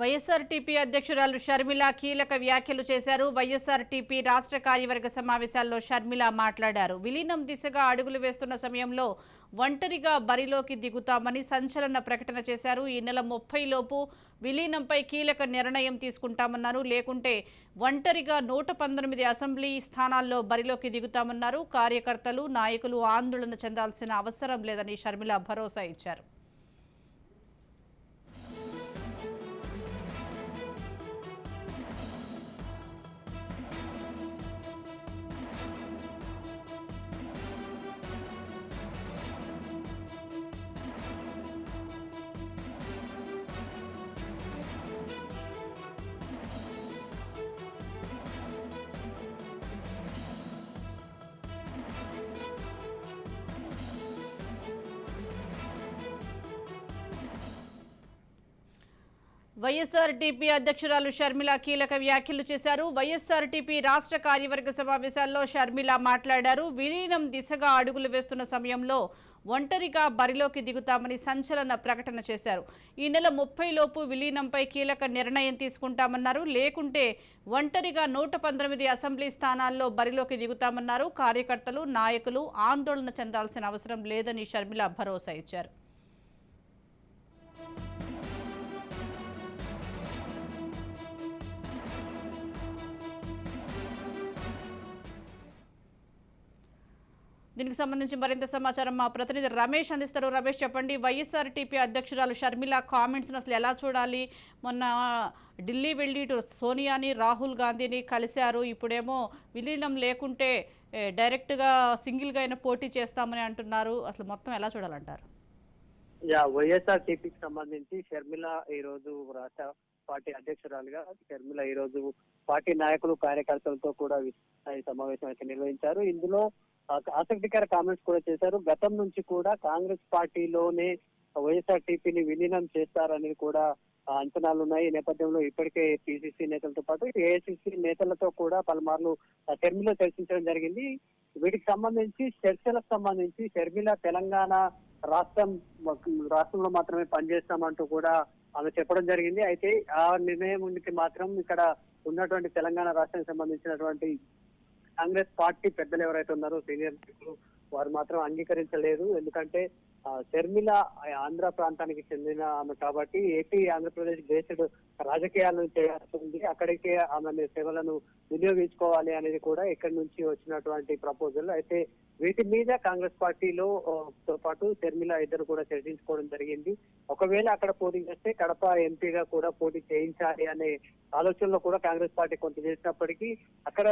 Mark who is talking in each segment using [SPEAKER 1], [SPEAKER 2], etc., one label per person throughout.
[SPEAKER 1] YSRTP అధ్యక్షురాలు షర్మిల కీలక వ్యాఖ్యలు చేశారు. వైఎస్ఆర్టీపీ రాష్ట్ర కార్యవర్గ సమావేశాల్లో షర్మిల మాట్లాడారు. విలీనం దిశగా అడుగులు వేస్తున్న సమయంలో ఒంటరిగా బరిలోకి దిగుతామని సంచలన ప్రకటన చేశారు. ఈ నెల ముప్పై లోపు విలీనంపై కీలక నిర్ణయం తీసుకుంటామన్నారు. లేకుంటే ఒంటరిగా నూట పంతొమ్మిది అసెంబ్లీ స్థానాల్లో బరిలోకి దిగుతామన్నారు. కార్యకర్తలు నాయకులు ఆందోళన చెందాల్సిన అవసరం లేదని షర్మిల భరోసా ఇచ్చారు. వైఎస్ఆర్టీపీ అధ్యక్షురాలు షర్మిల కీలక వ్యాఖ్యలు చేశారు. వైఎస్ఆర్టీపీ రాష్ట్ర కార్యవర్గ సమావేశాల్లో షర్మిల మాట్లాడారు. విలీనం దిశగా అడుగులు వేస్తున్న సమయంలో ఒంటరిగా బరిలోకి దిగుతామని సంచలన ప్రకటన చేశారు. ఈ నెల ముప్పై లోపు విలీనంపై కీలక నిర్ణయం తీసుకుంటామన్నారు. లేకుంటే ఒంటరిగా నూట పంతొమ్మిది అసెంబ్లీ స్థానాల్లో బరిలోకి దిగుతామన్నారు. కార్యకర్తలు నాయకులు ఆందోళన చెందాల్సిన అవసరం లేదని షర్మిల భరోసా ఇచ్చారు. దీనికి సంబంధించి మరింత సమాచారం మా ప్రతినిధి రమేష్ అందిస్తారు. రమేష్ చెప్పండి వైఎస్ఆర్టీపీ అధ్యక్షురాలు షర్మిల కామెంట్స్ని అసలు ఎలా చూడాలి? మొన్న ఢిల్లీ వెళ్ళి ఇటు సోనియాని రాహుల్ గాంధీని కలిశారు. ఇప్పుడేమో విలీనం లేకుంటే డైరెక్ట్గా సింగిల్గా అయినా పోటీ చేస్తామని అంటున్నారు. అసలు మొత్తం ఎలా చూడాలంటారు?
[SPEAKER 2] యా వైఎస్ఆర్ టీపీకి సంబంధించి షర్మిల ఈ రోజు రాష్ట్ర పార్టీ అధ్యక్షురాలుగా షర్మిల ఈ రోజు పార్టీ నాయకులు కార్యకర్తలతో కూడా సమావేశం అయితే నిర్వహించారు. ఇందులో ఆసక్తికర కామెంట్స్ కూడా చేశారు. గతం నుంచి కూడా కాంగ్రెస్ పార్టీలోనే వైఎస్ఆర్ టీపీని విలీనం చేస్తారనేది కూడా అంచనాలు ఉన్నాయి ఈ నేపథ్యంలో ఇప్పటికే పిసిసి నేతలతో పాటు ఏఐసిసి నేతలతో కూడా పలుమార్లు షర్మిల చర్చించడం జరిగింది. వీటికి సంబంధించి చర్చలకు సంబంధించి షర్మిల తెలంగాణ రాష్ట్రం రాష్ట్రంలో మాత్రమే పనిచేస్తామంటూ కూడా ఆమె చెప్పడం జరిగింది. అయితే ఆ నిర్ణయం మాత్రం ఇక్కడ ఉన్నటువంటి తెలంగాణ రాష్ట్రానికి సంబంధించినటువంటి కాంగ్రెస్ పార్టీ పెద్దలు ఎవరైతే ఉన్నారో సీనియర్ నాయకులు వారు మాత్రం అంగీకరించలేదు. ఎందుకంటే ఆ, షర్మిల ఆంధ్ర ప్రాంతానికి చెందిన ఆమె కాబట్టి ఏపీ ఆంధ్రప్రదేశ్ బేస్డ్ రాజకీయాలను చేయాల్సి ఉంది అక్కడికే ఆమె సేవలను వినియోగించుకోవాలి అనేది కూడా ఇక్కడి నుంచి వచ్చినటువంటి ప్రపోజల్ అయితే వీటి మీద కాంగ్రెస్ పార్టీలో తో పాటు షర్మిల ఇద్దరు కూడా చర్చించుకోవడం జరిగింది. ఒకవేళ అక్కడ పోటీ చేస్తే కడప ఎంపీగా కూడా పోటీ చేయించాలి అనే ఆలోచనలో కూడా కాంగ్రెస్ పార్టీ కొంత చేసినప్పటికీ అక్కడ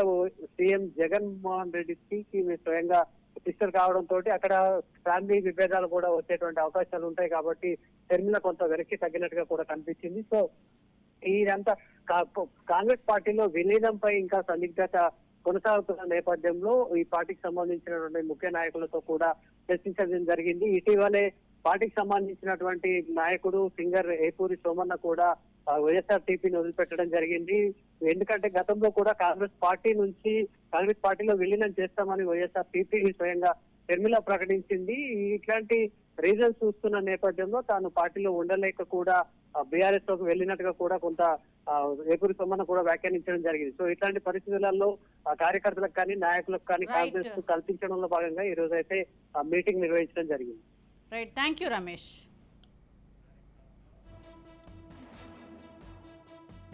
[SPEAKER 2] సీఎం జగన్మోహన్ రెడ్డికి స్వయంగా సిస్టర్ కావడంతో అక్కడ ఫ్యామిలీ విభేదాలు కూడా వచ్చేటువంటి అవకాశాలు ఉంటాయి కాబట్టి షర్మిల కొంత వెనక్కి తగ్గినట్టుగా కూడా కనిపించింది. సో ఇదంతా కా- కాంగ్రెస్ పార్టీలో విలీనంపై ఇంకా సందిగ్ధత కొనసాగుతున్న నేపథ్యంలో ఈ పార్టీకి సంబంధించినటువంటి ముఖ్య నాయకులతో కూడా చర్చించడం జరిగింది. ఇటీవలే పార్టీకి సంబంధించినటువంటి నాయకుడు సింగర్ ఏపూరి సోమన్న కూడా వైఎస్ఆర్ టీపీని వదిలిపెట్టడం జరిగింది. ఎందుకంటే గతంలో కూడా కాంగ్రెస్ పార్టీ నుంచి కాంగ్రెస్ పార్టీలో విలీనం చేస్తామని వైఎస్ఆర్ టీపీ స్వయంగా షర్మిల ప్రకటించింది. ఇట్లాంటి రీజన్స్ చూస్తున్న నేపథ్యంలో తాను పార్టీలో ఉండలేక కూడా బీఆర్ఎస్లోకి వెళ్ళినట్టుగా కూడా కొంత ఆ, ఏపూరి సొమ్మన కూడా వ్యాఖ్యానించడం జరిగింది. సో ఇట్లాంటి పరిస్థితులలో కార్యకర్తలకు కానీ నాయకులకు కానీ. కాంగ్రెస్ కల్పించడంలో భాగంగా ఈ రోజు అయితే మీటింగ్ నిర్వహించడం జరిగింది.
[SPEAKER 1] Right thank you Ramesh